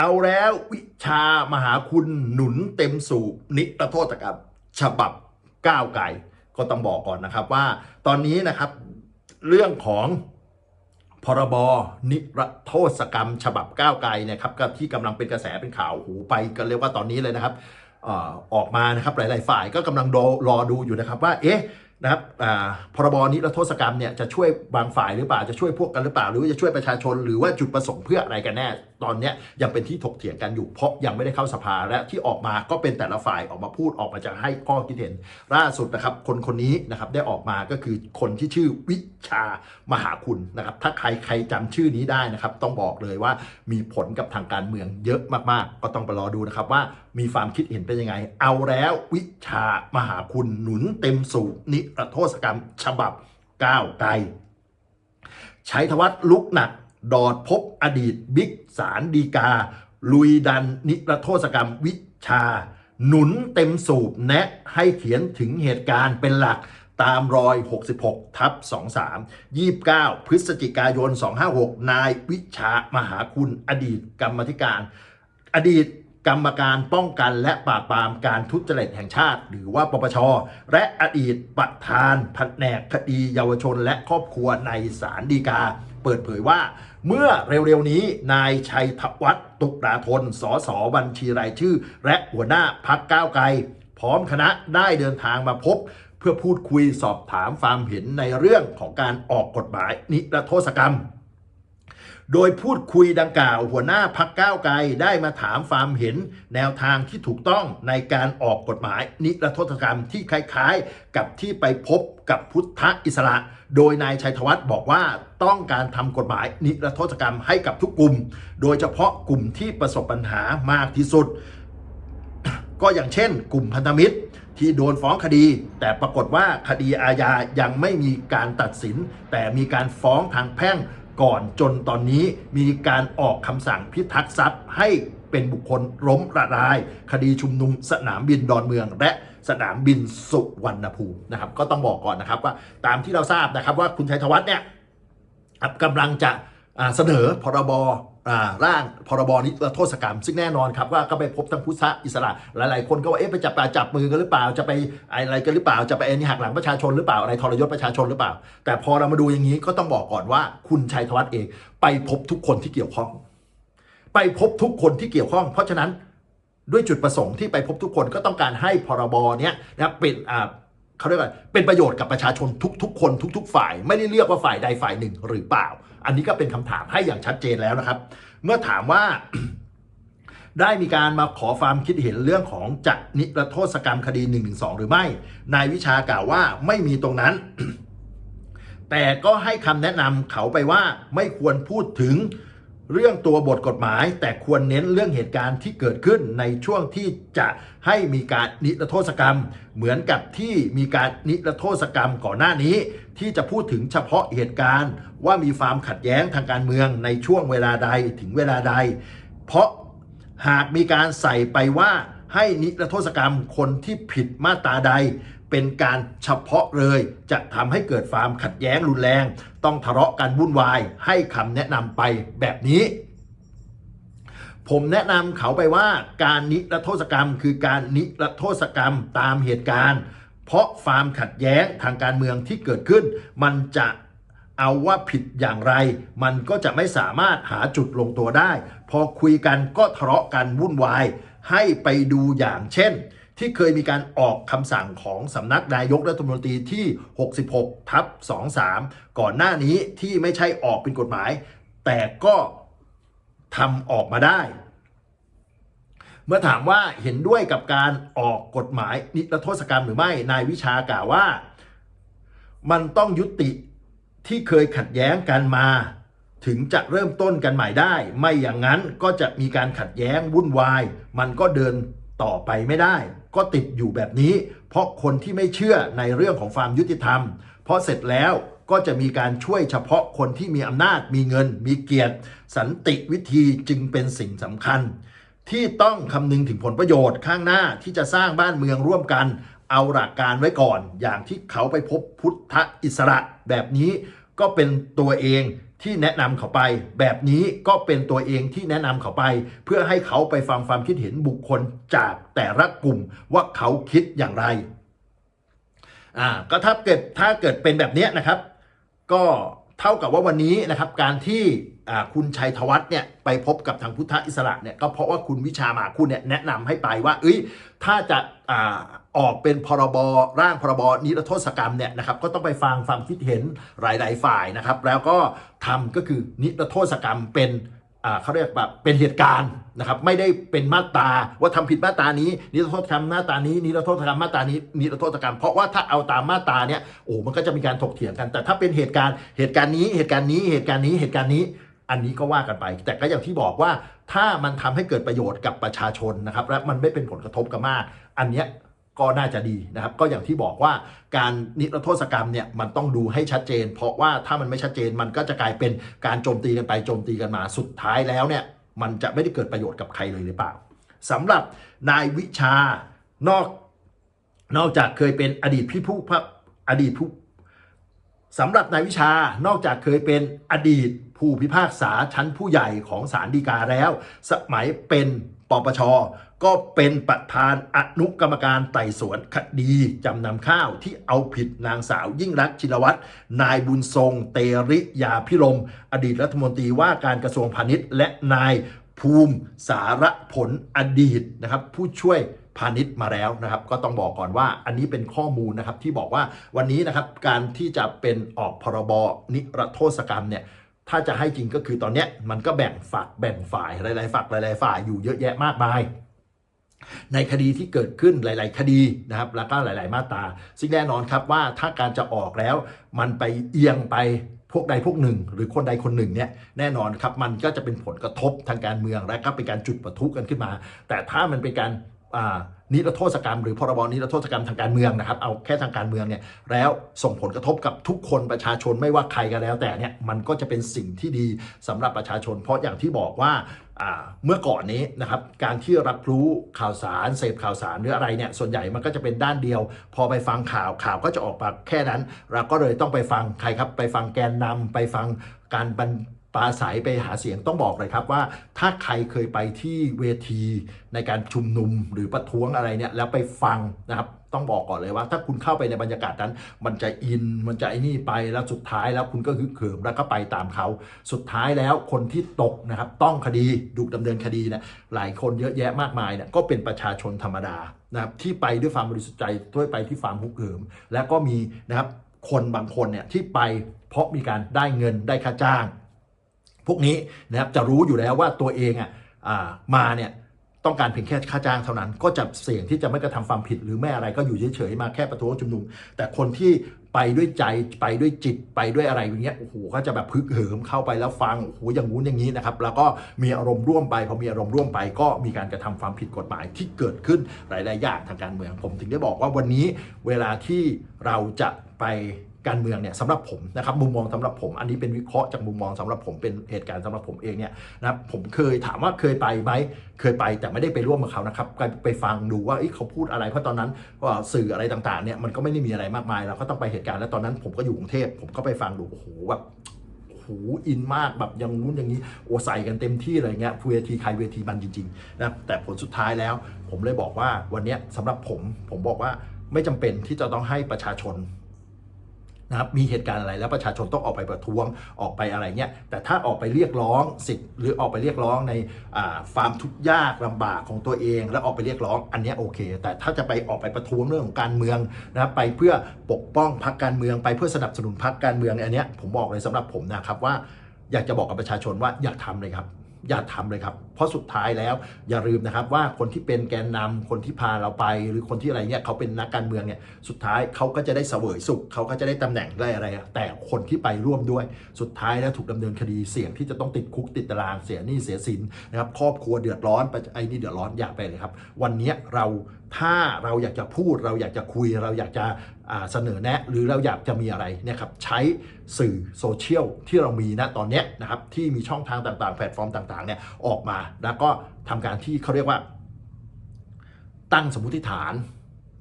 เอาแล้ววิชามหาคุณหนุนเต็มสูบนิรโทษกรรมฉบับก้าวไก่ก็ต้องบอกก่อนนะครับว่าตอนนี้นะครับเรื่องของพรบนิรโทษกรรม ฉบับก้าวไกลเนี่ยครับก็ที่กำลังเป็นกระแสเป็นข่าวหูไปกันเรียกว่าตอนนี้เลยนะครับออกมานะครับหลาย ๆ ฝ่ายก็กำลังรอดูอยู่นะครับว่าเอ๊ะ นะครับพรบนิรโทษกรรมเนี่ยจะช่วยบางฝ่ายหรือเปล่าจะช่วยพวกกันหรือเปล่า หรือว่าจะช่วยประชาชน หรือว่าจุดประสงค์เพื่ออะไรกันแน่ ตอนนี้ยังเป็นที่ถกเถียงกันอยู่เพราะยังไม่ได้เข้าสภาและที่ออกมาก็เป็นแต่ละฝ่ายออกมาพูดออกมาจะให้ข้อคิดเห็นล่าสุดนะครับ คนคนนี้นะครับได้ออกมาก็คือคนที่ชื่อวิชามหาคุณนะครับ ถ้าใครใครจำชื่อนี้ได้นะครับ ต้องบอกเลยว่ามีผลกับทางการเมืองเยอะมากๆ ก็ต้องไปรอดูนะครับว่ามีความคิดเห็นเป็นยังไง เอาแล้ววิชามหาคุณหนุนเต็มสูบนิรโทษกรรมฉบับก้าวไกลชัยธวัฒน์ลุกหนัก ดอดพบอดีตบิ๊กสารดีกา ลุยดันนิรโทษกรรมวิชา หนุนเต็มสูบแนะให้เขียนถึงเหตุการณ์เป็นหลักตามรอย 66 ทับ 23 29 พฤศจิกายน 256 นายวิชามหาคุณอดีตกรรมธิการ อดีต กรรมการป้องกันและปราบปรามการทุจริตแห่งชาติ หรือว่าปปช และอดีตประธานแผนกคดีเยาวชนและครอบครัวในศาลฎีกา เปิดเผยว่า เมื่อเร็วๆนี้นายชัยธวัฒน์ตุลาธนสสบัญชีรายชื่อ และหัวหน้าพักก้าวไกล พร้อมคณะได้เดินทางมาพบเพื่อพูดคุยสอบถามความเห็นในเรื่องของการออกกฎหมายนิรโทษกรรม โดยพูดคุยดังกล่าวหัวหน้าพักก้าวไกลได้มาถามความเห็นแนวทางที่ถูกต้องในการออกกฎหมายนิรโทษกรรมที่คล้ายๆ กับที่ไปพบกับพุทธอิสระ โดยนายชัยธวัฒน์บอกว่าต้องการทำกฎหมายนิรโทษกรรมให้กับทุกกลุ่ม โดยเฉพาะกลุ่มที่ประสบปัญหามากที่สุด ก็อย่างเช่น กลุ่มพันธมิตรที่โดนฟ้องคดี แต่ปรากฏว่าคดีอาญายังไม่มีการตัดสิน แต่มีการฟ้องทางแพ่ง ก่อนจนตอนนี้มีการออกคำสั่งพิทักษ์ทรัพย์ให้เป็นบุคคลล้มละลาย คดีชุมนุมสนามบินดอนเมือง และสนามบินสุวรรณภูมินะครับ ก็ต้องบอกก่อนนะครับว่าตามที่เราทราบนะครับว่าคุณชัยธวัฒน์เนี่ยกำลังจะเสนอพรบ ร่างพรบนิรโทษกรรม ซึ่งแน่นอนครับว่าก็ไปพบทั้งพุทธอิสระ หลาย ๆ คนก็ว่าเอ๊ะไปจับปาจับมือกันหรือเปล่าจะไปอะไรกันหรือเปล่าจะไปเอ็นหักหลังประชาชนหรือเปล่าอะไรทรยศประชาชนหรือเปล่า แต่พอเรามาดูอย่างนี้ก็ต้องบอกก่อนว่า คุณชัยธวัฒน์เอง ไปพบทุกคนที่เกี่ยวข้อง ไปพบทุกคนที่เกี่ยวข้อง เพราะฉะนั้นด้วยจุดประสงค์ที่ไปพบทุกคนก็ต้องการให้พรบเนี้ยนะเป็นอ่าเขาเรียกว่าเป็นประโยชน์กับประชาชนทุก ๆ คนทุก ๆ ฝ่าย ไม่ได้เลือกว่าฝ่ายใดฝ่ายหนึ่งหรือเปล่า อันนี้ก็เป็นคำถามให้อย่างชัดเจนแล้วนะครับ เมื่อถามว่าได้มีการมาขอความคิดเห็นเรื่องของจะนิรโทษกรรมคดี1นึหรือไม่ นายวิชากล่าวว่าไม่มีตรงนั้น แต่ก็ให้คำแนะนำเขาไปว่าไม่ควรพูดถึงเรื่องตัวบทกฎหมาย แต่ควรเน้นเรื่องเหตุการณ์ที่เกิดขึ้นในช่วงที่จะให้มีการนิรโทษกรรม เหมือนกับที่มีการนิรโทษกรรมก่อนหน้านี้ ที่จะพูดถึงเฉพาะเหตุการณ์ว่ามีความขัดแย้งทางการเมืองในช่วงเวลาใดถึงเวลาใด เพราะหากมีการใส่ไปว่าให้นิรโทษกรรมคนที่ผิดมาตราใด เป็นการเฉพาะเลยจะทำให้เกิดความขัดแย้งรุนแรง ต้องทะเลาะกันวุ่นวาย ให้คำแนะนำไปแบบนี้ ผมแนะนำเขาไปว่าการนิรโทษกรรม คือการนิรโทษกรรมตามเหตุการณ์ เพราะความขัดแย้งทางการเมืองที่เกิดขึ้น มันจะเอาว่าผิดอย่างไร มันก็จะไม่สามารถหาจุดลงตัวได้ พอคุยกันก็ทะเลาะกันวุ่นวาย ให้ไปดูอย่างเช่น ที่เคยมีการออกคำสั่งของสำนักนายกรัฐมนตรีที่ 66 ทับ 23 ก่อนหน้านี้ที่ไม่ใช่ออกเป็นกฎหมาย แต่ก็ทำออกมาได้ เมื่อถามว่าเห็นด้วยกับการออกกฎหมายนิรโทษกรรมหรือไม่นายวิชากล่าวว่า มันต้องยุติที่เคยขัดแย้งกันมา ถึงจะเริ่มต้นกันใหม่ได้ ไม่อย่างนั้นก็จะมีการขัดแย้งวุ่นวาย มันก็เดินต่อไปไม่ได้ ก็ติดอยู่แบบนี้ เพราะคนที่ไม่เชื่อในเรื่องของความยุติธรรม เพราะเสร็จแล้วก็จะมีการช่วยเฉพาะคนที่มีอำนาจมีเงิน มีเกียรติ สันติวิธีจึงเป็นสิ่งสำคัญ ที่ต้องคำนึงถึงผลประโยชน์ข้างหน้าที่จะสร้างบ้านเมืองร่วมกัน เอาหลักการไว้ก่อน อย่างที่เขาไปพบพุทธอิสระแบบนี้ก็เป็นตัวเองที่แนะนำเขาไป แบบนี้ก็เป็นตัวเองที่แนะนำเขาไป เพื่อให้เขาไปฟังความคิดเห็นบุคคลจากแต่ละกลุ่มว่าเขาคิดอย่างไรอ่าก็ถ้าเกิดถ้าเกิดเป็นแบบนี้นะครับ ก็เท่ากับว่าวันนี้นะครับการที่ คุณชัยธวัฒน์เนี่ยไปพบกับทางพุทธอิสระเนี่ยก็เพราะว่าคุณวิชามาคุณเนี่ยแนะนำให้ไปว่า เอ้ย ถ้าจะอาออกเป็นพรบร่างพรบนิรโทษกรรมเนี่ยนะครับก็ต้องไปฟังความคิดเห็นหลาย ๆ ฝ่ายนะครับ แล้วก็ทำก็คือนิรโทษกรรมเป็นเขาเรียกแบบเป็นเหตุการณ์นะครับไม่ได้เป็นมาตราว่าทำผิดมาตรานี้นิรโทษกรรมมาตรานี้นิรโทษกรรมมาตรานี้นิรโทษกรรม เพราะว่าถ้าเอาตามมาตราเนี่ยโอ้มันก็จะมีการถกเถียงกัน แต่ถ้าเป็นเหตุการณ์เหตุการณ์นี้เหตุการณ์นี้เหตุการณ์นี้เหตุการณ์นี้ อันนี้ก็ว่ากันไป แต่ก็อย่างที่บอกว่าถ้ามันทำให้เกิดประโยชน์กับประชาชนนะครับ และมันไม่เป็นผลกระทบกับมาก อันเนี้ยก็น่าจะดีนะครับ ก็อย่างที่บอกว่าการนิรโทษกรรมเนี่ยมันต้องดูให้ชัดเจน เพราะว่าถ้ามันไม่ชัดเจนมันก็จะกลายเป็นการโจมตีกันไปโจมตีกันมาสุดท้ายแล้วเนี่ยมันจะไม่ได้เกิดประโยชน์กับใครเลยหรือเปล่าสำหรับนายวิชานอกนอกจากเคยเป็นอดีตพี่ผู้พระอดีตผู้ สำหรับนายวิชานอกจากเคยเป็นอดีตผู้พิพากษาชั้นผู้ใหญ่ของศาลฎีกาแล้ว สมัยเป็นปปช ก็เป็นประธานอนุกรรมการไต่สวนคดีจำนำข้าวที่เอาผิดนางสาวยิ่งรักชินวัตร นายบุญทรง เตริยาพิรม อดีตรัฐมนตรีว่าการกระทรวงพาณิชย์ และนายภูมิสารผลอดีตนะครับผู้ช่วย พาณิชย์มาแล้วนะครับ ก็ต้องบอกก่อนว่าอันนี้เป็นข้อมูลนะครับที่บอกว่าวันนี้นะครับการที่จะเป็นออกพรบนิรโทษกรรมเนี่ยถ้าจะให้จริงก็คือตอนนี้มันก็แบ่งฝักแบ่งฝ่ายหลายๆฝักหลายๆฝ่ายอยู่เยอะแยะมากมาย ในคดีที่เกิดขึ้นหลาย ๆ คดีนะครับแล้วก็หลาย ๆ มาตราซึ่งแน่นอนครับว่าถ้าการจะออกแล้ว มันไปเอียงไปพวกใดพวกหนึ่ง หรือคนใดคนหนึ่งเนี่ยแน่นอนครับมันก็จะเป็นผลกระทบทางการเมืองและก็เป็นการจุดประทุกันขึ้นมา แต่ถ้ามันเป็นการ นิรโทษกรรมหรือพรบนิรโทษกรรมทางการเมืองนะครับ เอาแค่ทางการเมืองเนี่ยแล้วส่งผลกระทบกับทุกคนประชาชนไม่ว่าใครก็แล้ว แต่เนี่ยมันก็จะเป็นสิ่งที่ดีสำหรับประชาชน เพราะอย่างที่บอกว่าเมื่อก่อนนี้นะครับการที่รับรู้ข่าวสารเสพข่าวสารหรืออะไรเนี่ยส่วนใหญ่มันก็จะเป็นด้านเดียว พอไปฟังข่าวข่าวก็จะออกมาแค่นั้น เราก็เลยต้องไปฟังใครครับไปฟังแกนนำไปฟังการบรร ปราศัยไปหาเสียงต้องบอกเลยครับว่า ถ้าใครเคยไปที่เวทีในการชุมนุมหรือประท้วงอะไรเนี่ยแล้วไปฟังนะครับต้องบอกก่อนเลยว่า ถ้าคุณเข้าไปในบรรยากาศนั้น มันจะอินมันจะไอ้นี่ไปแล้วสุดท้ายแล้วคุณก็ฮึกเหิมแล้วก็ไปตามเขา สุดท้ายแล้วคนที่ตกนะครับต้องคดีถูกดำเนินคดีนี่ยหลายคนเยอะแยะมากมายเนี่ยก็เป็นประชาชนธรรมดานะครับที่ไปด้วยความบริสุทธิ์ใจด้วยไปที่ฟาร์มฮึกเหิม แล้วก็มีนะครับคนบางคนเนี่ยที่ไปเพราะมีการได้เงินได้ค่าจ้าง พวกนี้นะครับจะรู้อยู่แล้วว่าตัวเองอะมาเนี่ยต้องการเพียงแค่ค่าจ้างเท่านั้น ก็จะเสี่ยงที่จะไม่กระทำความผิดหรือไม่อะไรก็อยู่เฉยๆมาแค่ประท้วงชุมนุม แต่คนที่ไปด้วยใจไปด้วยจิตไปด้วยอะไรอย่างเงี้ยโอ้โหก็จะแบบพึกเหิมเข้าไปแล้วฟังโอ้โหอย่างงู้นอย่างนี้นะครับแล้วก็มีอารมณ์ร่วมไปพอมีอารมณ์ร่วมไปก็มีการกระทำความผิดกฎหมายที่เกิดขึ้นหลายๆอย่างทางการเมืองผมถึงได้บอกว่าวันนี้เวลาที่เราจะไป การเมืองเนี่ยสำหรับผมนะครับมุมมองสำหรับผม อันนี้เป็นวิเคราะห์จากมุมมองสำหรับผมเป็นเหตุการณ์สำหรับผมเองเนี่ยนะผมเคยถามว่าเคยไปไหมเคยไปแต่ไม่ได้ไปร่วมกับเขานะครับไปไปฟังดูว่าเขาพูดอะไรเพราะตอนนั้นว่าสื่ออะไรต่างๆเนี่ยมันก็ไม่ได้มีอะไรมากมายเราก็ต้องไปเหตุการณ์แล้วตอนนั้นผมก็อยู่กรุงเทพผมก็ไปฟังดูโอ้โหแบบโอ้โหอินมากแบบอย่างนู้นอย่างนี้โอ้ใส่กันเต็มที่เลยเงี้ยเวทีใครเวทีมันจริงๆนะแต่ผลสุดท้ายแล้ว ผมเลยบอกว่าวันนี้ยสำหรับผมผมบอกว่าไม่จำเป็นที่จะต้องให้ประชาชน นะครับมีเหตุการณ์อะไรแล้วประชาชนต้องออกไปประท้วงออกไปอะไรเงี้ยแต่ถ้าออกไปเรียกร้องสิทธิ์หรือออกไปเรียกร้องในอ่าความทุกข์ยากลำบากของตัวเอง แล้วออกไปเรียกร้องอันนี้โอเค แต่ถ้าจะไปออกไปประท้วงเรื่องของการเมืองนะครับไปเพื่อปกป้องพรรคการเมือง ไปเพื่อสนับสนุนพรรคการเมืองอันนี้ผมบอกเลยสำหรับผมนะครับว่าอยากจะบอกกับประชาชนว่าอย่าทำเลยครับ อย่าทำเลยครับ เพราะสุดท้ายแล้วอย่าลืมนะครับว่าคนที่เป็นแกนนำคนที่พาเราไป หรือคนที่อะไรเนี่ยเขาเป็นนักการเมืองเนี่ยสุดท้ายเขาก็จะได้เสวยสุขเขาก็จะได้ตำแหน่งได้อะไร แต่คนที่ไปร่วมด้วยสุดท้ายแล้วถูกดำเนินคดีเสี่ยงที่จะต้องติดคุกติดตารางเสียหนี้เสียสินนะครับครอบครัวเดือดร้อนไอ้นี่เดือดร้อนอย่าไปเลยครับ วันนี้เราถ้าเราอยากจะพูดเราอยากจะคุยเราอยากจะเสนอแนะ หรือเราอยากจะมีอะไรเนี่ยครับใช้สื่อโซเชียลที่เรามีณตอนนี้นะครับที่มีช่องทางต่างๆ แพลตฟอร์มต่างๆเนี่ยออกมาแล้วก็ทำการที่เขาเรียกว่า ตั้งสมมติฐาน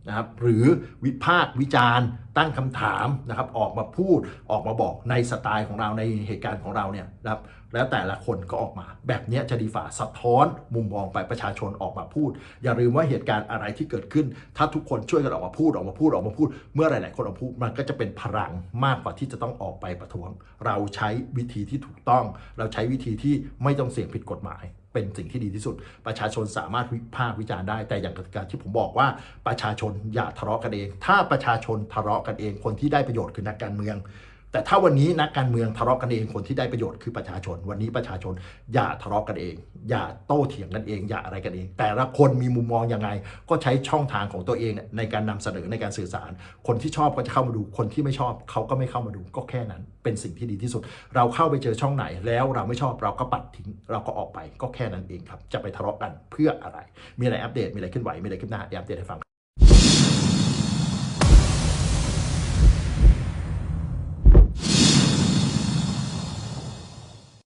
นะครับหรือวิพากษ์วิจารณ์ ตั้งคำถามนะครับออกมาพูดออกมาบอกในสไตล์ของเราในเหตุการณ์ของเราเนี่ยนะครับแล้วแต่ละคนก็ออกมา แบบนี้จะดีฝ่าสะท้อนมุมมองไปประชาชนออกมาพูด อย่าลืมว่าเหตุการณ์อะไรที่เกิดขึ้น ถ้าทุกคนช่วยกันออกมาพูดออกมาพูดออกมาพูด เมื่อหลาย ๆ คนออกมาพูดมันก็จะเป็นพลังมากกว่าที่จะต้องออกไปประท้วง เราใช้วิธีที่ถูกต้อง เราใช้วิธีที่ไม่ต้องเสี่ยงผิดกฎหมาย เป็นสิ่งที่ดีที่สุด ประชาชนสามารถวิพากษ์วิจารณ์ได้ แต่อย่างการที่ผมบอกว่าประชาชนอย่าทะเลาะกันเอง ถ้าประชาชนทะเลาะกันเอง คนที่ได้ประโยชน์คือนักการเมือง แต่ถ้าวันนี้นักการเมืองทะเลาะกันเองคนที่ได้ประโยชน์คือประชาชน วันนี้ประชาชน อย่าทะเลาะกันเอง อย่าโต้เถียงกันเอง อย่าอะไรกันเอง แต่ละคนมีมุมมองยังไง ก็ใช้ช่องทางของตัวเองในการนำเสนอในการสื่อสาร คนที่ชอบก็จะเข้ามาดู คนที่ไม่ชอบเขาก็ไม่เข้ามาดูก็แค่นั้น เป็นสิ่งที่ดีที่สุด เราเข้าไปเจอช่องไหนแล้วเราไม่ชอบเราก็ปัดทิ้ง เราก็ออกไปก็แค่นั้นเองครับจะไปทะเลาะกันเพื่ออะไร มีอะไรอัปเดตมีอะไรขึ้นไหวมีอะไรขึ้นหน้าอัปเดตให้ฟัง